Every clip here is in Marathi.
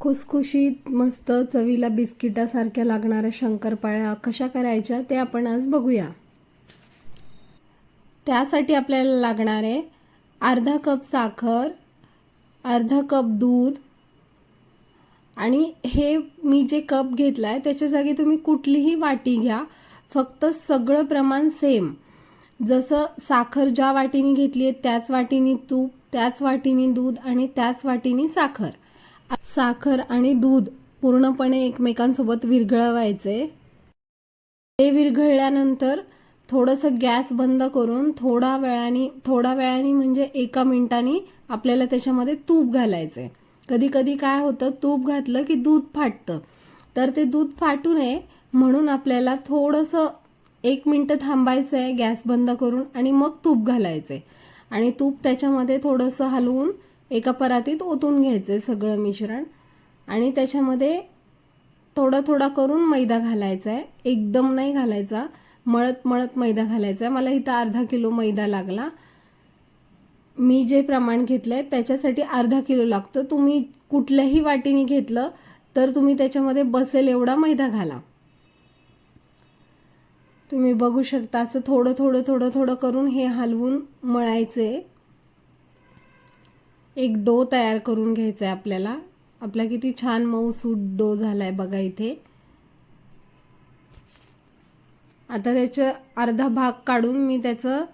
खुसखुशीत मस्त चवीला बिस्किटासारख्या लागणाऱ्या शंकरपाळ्या कशा करायच्या ते आपण आज बघूया. त्यासाठी आपल्याला लागणार आहे अर्धा कप साखर अर्धा कप दूध आणि हे मी जे कप घेतला आहे त्याच्या जागी तुम्ही कुठलीही वाटी घ्या फक्त सगळं प्रमाण सेम जसं साखर ज्या वाटीने घेतली आहे त्याच वाटीने तूप त्याच वाटीने दूध आणि त्याच वाटीने साखर. साखर आणि दूध पूर्णपणे एकमेकांसोबत विरघळवायचे. ते विरघळल्यानंतर थोडंसं गॅस बंद करून थोडा वेळाने थोडा वेळाने म्हणजे एका मिनिटाने आपल्याला त्याच्यामध्ये तूप घालायचं. आहे कधी कधी काय होतं तूप घातलं की दूध फाटतं. तर ते दूध फाटू नये म्हणून आपल्याला थोडंसं एक मिनटं थांबायचं आहे गॅस बंद करून आणि मग तूप घालायचं. आहे आणि तूप त्याच्यामध्ये थोडंसं हलवून एका परातीत ओतून घ्यायचं आहे सगळं मिश्रण आणि त्याच्यामध्ये थोडा थोडा करून मैदा घालायचा आहे. एकदम नाही घालायचा. मळत मळत मैदा घालायचा आहे. मला इथं अर्धा किलो मैदा लागला. मी जे प्रमाण घेतलं आहे त्याच्यासाठी अर्धा किलो लागतं. तुम्ही कुठल्याही वाटीने घेतलं तर तुम्ही त्याच्यामध्ये बसेल एवढा मैदा घाला. तुम्ही बघू शकता असं थोडं थोडं थोडं थोडं करून हे हलवून मळायचे एक डो तयार करून घ्यायचा आहे आपल्याला. आपला किती छान मऊ सूट डो झाला आहे बघा इथे. आता त्याचं अर्धा भाग काढून मी त्याचं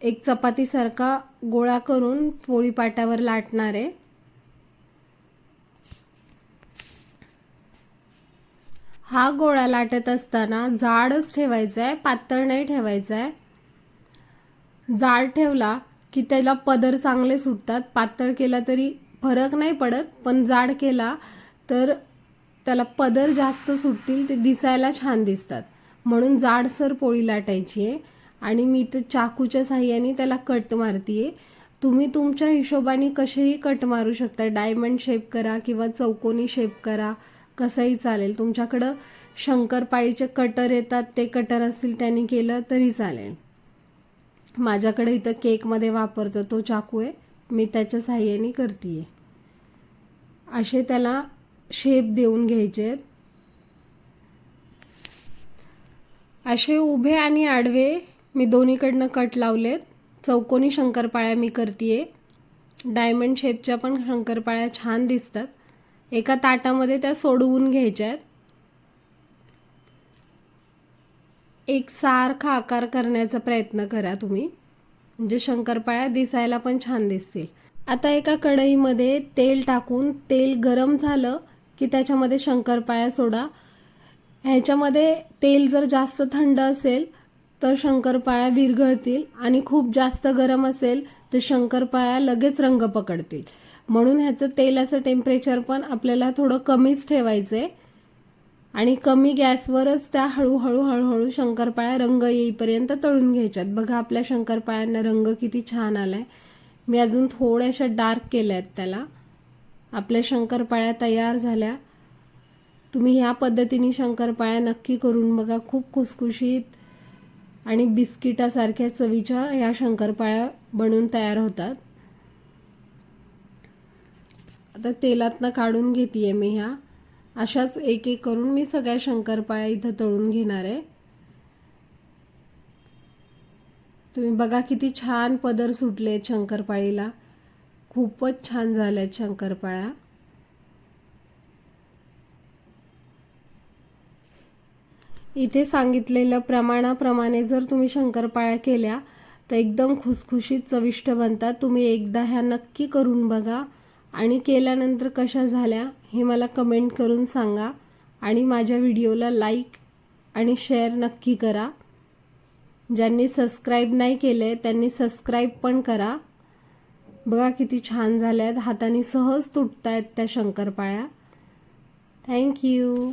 एक चपातीसारखा गोळा करून पोळीपाट्यावर लाटणार आहे हा गोळा लाटत असताना जाडच ठेवायचा आहे पातळ नाही ठेवायचा आहे जाड ठेवला की त्याला पदर चांगले सुटतात. पातळ केला तरी फरक नाही पडत पण जाड केला तर त्याला पदर जास्त सुटतील ते दिसायला छान दिसतात. म्हणून जाडसर पोळी लाटायची आहे. आणि मी तर चाकूच्या साह्याने त्याला कट मारतीये. तुम्ही तुमच्या हिशोबाने कसेही कट मारू शकता. डायमंड शेप करा किंवा चौकोनी शेप करा. कसंही चालेल. तुमच्याकडं शंकरपाळीचे कटर येतात. ते कटर असतील त्यांनी केलं तरी चालेल. माझ्याकडे इथं केकमध्ये वापरतो तो चाकू आहे. मी त्याच्या साह्याने करते असे त्याला शेप देऊन घ्यायचे आहेत. असे उभे आणि आडवे मी दोन्हीकडनं कट लावलेत. चौकोनी शंकरपाळ्या मी करते डायमंड शेपच्या पण शंकरपाळ्या छान दिसतात. एका ताटामध्ये त्या सोडवून घ्यायच्या आहेत. एक सारखा आकार करण्याचा प्रयत्न करा तुम्ही. म्हणजे शंकरपाळ्या दिसायला पण छान दिसतील. आता एका कढईमध्ये तेल टाकून तेल गरम झालं की त्याच्यामध्ये शंकरपाळ्या सोडा. ह्याच्यामध्ये तेल जर जास्त थंड असेल तर शंकरपाळ्या विरघळतील आणि खूप जास्त गरम असेल तर शंकरपाळ्या लगेच रंग पकडतील. म्हणून ह्याचं तेलाचं टेम्परेचर पण आपल्याला थोडं कमीच ठेवायचं आहे आणि कमी गॅसवरच त्या हळूहळू हळूहळू शंकरपाळ्या रंग येईपर्यंत तळून घ्यायच्यात. बघा आपल्या शंकरपाळ्यांना रंग किती छान आलाय. मी अजून थोड्याशा डार्क केल्या आहेत त्याला. आपल्या शंकरपाळ्या तयार झाल्या. तुम्ही ह्या पद्धतीने शंकरपाळ्या नक्की करून बघा. खूप खुसखुशीत आणि बिस्किटासारख्या चवीच्या ह्या शंकरपाळ्या बनून तयार होतात. आता तेलातनं काढून घेते मी ह्या. अशाच एक एक करून मी सगळ्या शंकरपाळ्या इथं तळून घेणार आहे. तुम्ही बघा किती छान पदर सुटले आहेत शंकरपाळीला. खूपच छान झाल्या आहेत शंकरपाळ्या. इथे सांगितलेलं प्रमाणाप्रमाणे जर तुम्ही शंकरपाळ्या केल्या तर एकदम खुसखुशीत चविष्ट बनतात. तुम्ही एकदा ह्या नक्की करून बघा. आणि केल्यानंतर कशा झाल्या हे मला कमेंट करून सांगा आणि माझ्या व्हिडिओला लाईक आणि शेअर नक्की करा. ज्यांनी सबस्क्राईब नाही केले त्यांनी सबस्क्राईब पण करा. बघा किती छान झाल्या आहेत हाताने सहज तुटत आहेत त्या शंकरपाळ्या. थँक्यू